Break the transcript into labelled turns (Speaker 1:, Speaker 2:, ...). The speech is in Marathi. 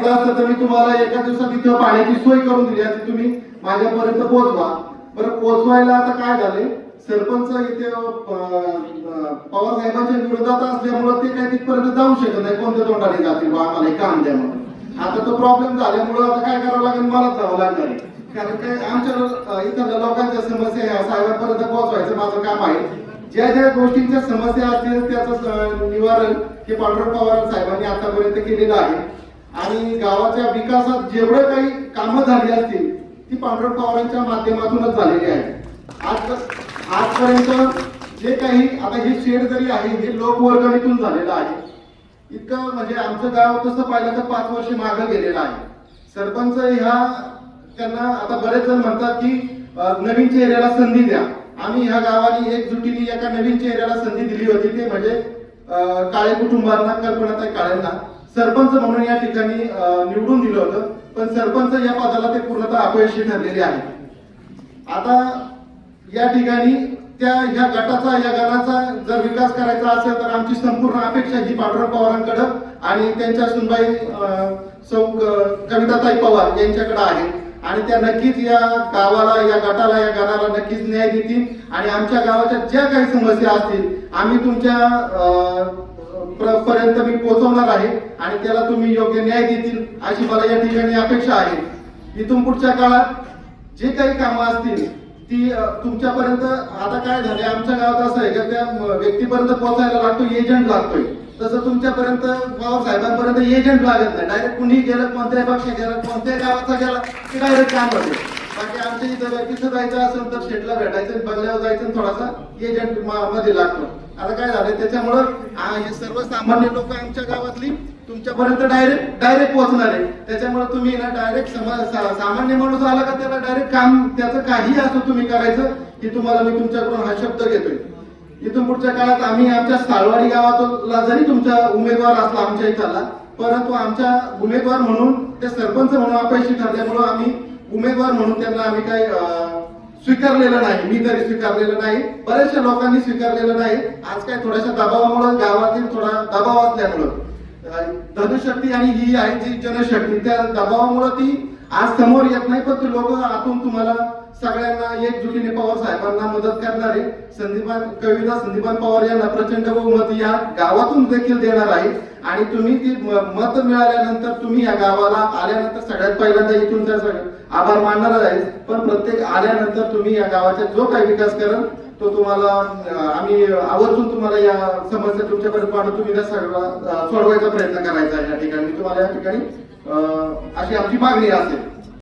Speaker 1: सांगितलं असतं तर मी तुम्हाला एका दिवसात इथं पाण्याची सोय करून दिली असती. तुम्ही माझ्यापर्यंत पोहोचवा. बरं पोहोचवायला आता काय झाले सरपंच इथे पवार साहेबांच्या विरोधात असल्यामुळं ते काही तिथपर्यंत जाऊ शकत नाही. कोणत्या तोंडाने जातील बा? आम्हाला हे काम द्या म्हणून. आता तो प्रॉब्लेम झाल्यामुळं आता काय करावं लागेल? मला जावं लागणार आहे. कारण काय आमच्या इथल्या लोकांच्या समस्या ह्या साहेबांपर्यंत पोहोचवायचं माझं काम आहे. ज्या ज्या गोष्टींच्या समस्या असतील त्याचं निवारण हे पांडुरंग पवार साहेबांनी आतापर्यंत केलेलं आहे. आणि गावाच्या विकासात जेवढं काही कामं झाली असतील ती पांडुरंग पवारांच्या माध्यमातूनच झालेली आहे आज आजपर्यंत जे काही आता हे शेड जरी आहे हे लोकवर्गणीतून झालेलं आहे. इतकं म्हणजे आमचं गाव तसं पाहिलं तर पाच वर्ष मागं गेलेलं आहे. सरपंच ह्या त्यांना आता बरेच जण म्हणतात की नवीन चेहऱ्याला संधी द्या. आम्ही ह्या गावाने एकजुटीने एका नवीन चेहऱ्याला संधी दिली होती ते म्हणजे काळे कुटुंबांना कल्पनाताई काळ्यांना. सरपंच म्हणून या ठिकाणी निवडून दिलं होतं. पण सरपंच या पदाला ते पूर्णतः अपयशी ठरलेले आहे आता या ठिकाणी त्या ह्या गटाचा या गणाचा जर विकास करायचा असेल तर आमची संपूर्ण अपेक्षा ही पांडुरंग पवारांकडं आणि त्यांच्या सुनबाई सौ कविताताई पवार यांच्याकडे आहे. आणि त्या नक्कीच या गावाला या गटाला या गणाला नक्कीच न्याय देतील. आणि आमच्या गावाच्या ज्या काही समस्या असतील आम्ही तुमच्या पर्यंत मी पोहोचवणार आहे आणि त्याला तुम्ही योग्य न्याय देतील अशी मला या ठिकाणी अपेक्षा आहे. इथून पुढच्या काळात जे काही कामं असतील ती तुमच्यापर्यंत आता काय झाले आमच्या गावात असं आहे का त्या व्यक्तीपर्यंत पोहोचायला लागतो एजंट लागतोय. तसं तुमच्यापर्यंत पवार साहेबांपर्यंत एजंट लागत नाही. डायरेक्ट कुणी गेलं कोणत्याही पक्षात गेलं कोणत्याही गावाचा गेला की डायरेक्ट काम होते. बाकी आमच्या इथं तिथं जायचं असेल तर शेटला भेटायचं बंगल्यावर जायचं थोडासा एजंटमध्ये लागतो. आता काय झालं त्याच्यामुळं हे हे सर्वसामान्य लोक आमच्या गावातली तुमच्यापर्यंत डायरेक्ट डायरेक्ट पोहोचणार आहे. त्याच्यामुळे तुम्ही ना डायरेक्ट सामान्य माणूस आला का त्याला डायरेक्ट काम त्याचं काही असो तुम्ही करायचं की तुम्हाला मी तुमच्याकडून हा शब्द घेतोय. इथून पुढच्या काळात आम्ही आमच्या साळवाडी गावातला जरी तुमचा उमेदवार असला आमच्या इथला परंतु आमच्या उमेदवार म्हणून ते सरपंच म्हणून अपयशी ठरल्यामुळं आम्ही उमेदवार म्हणून त्यांना आम्ही काही स्वीकारलेलं नाही. मी तरी स्वीकारलेलं नाही. बऱ्याचशा लोकांनी स्वीकारलेलं नाही. आज काय थोड्याशा दबावामुळे गावातील थोडा दबाव असल्यामुळं. धनुशक्ती आणि ही आहे जी जनशक्ती. त्या दबावामुळे ती आज समोर येत नाही पण लोक आतून तुम्हाला सगळ्यांना एकजुटीने पवार साहेबांना मदत करणारे संदीपान कविता संदीपान पवार यांना प्रचंड बहुमत या गावातून देखील देणार आहे. आणि तुम्ही ती मत मिळाल्यानंतर तुम्ही या गावाला आल्यानंतर सगळ्यात पहिल्यांदा इथून त्या सगळं आभार मानणार आहे पण प्रत्येक आल्यानंतर तुम्ही या गावाचा जो काही विकास कराल तो तुम्हाला आम्ही आवर्जून तुम्हाला या समस्या तुमच्यापर्यंत पाहून तुम्ही त्या सोडवायचा प्रयत्न करायचा आहे या ठिकाणी. तुम्हाला या ठिकाणी अशी आमची मागणी असेल.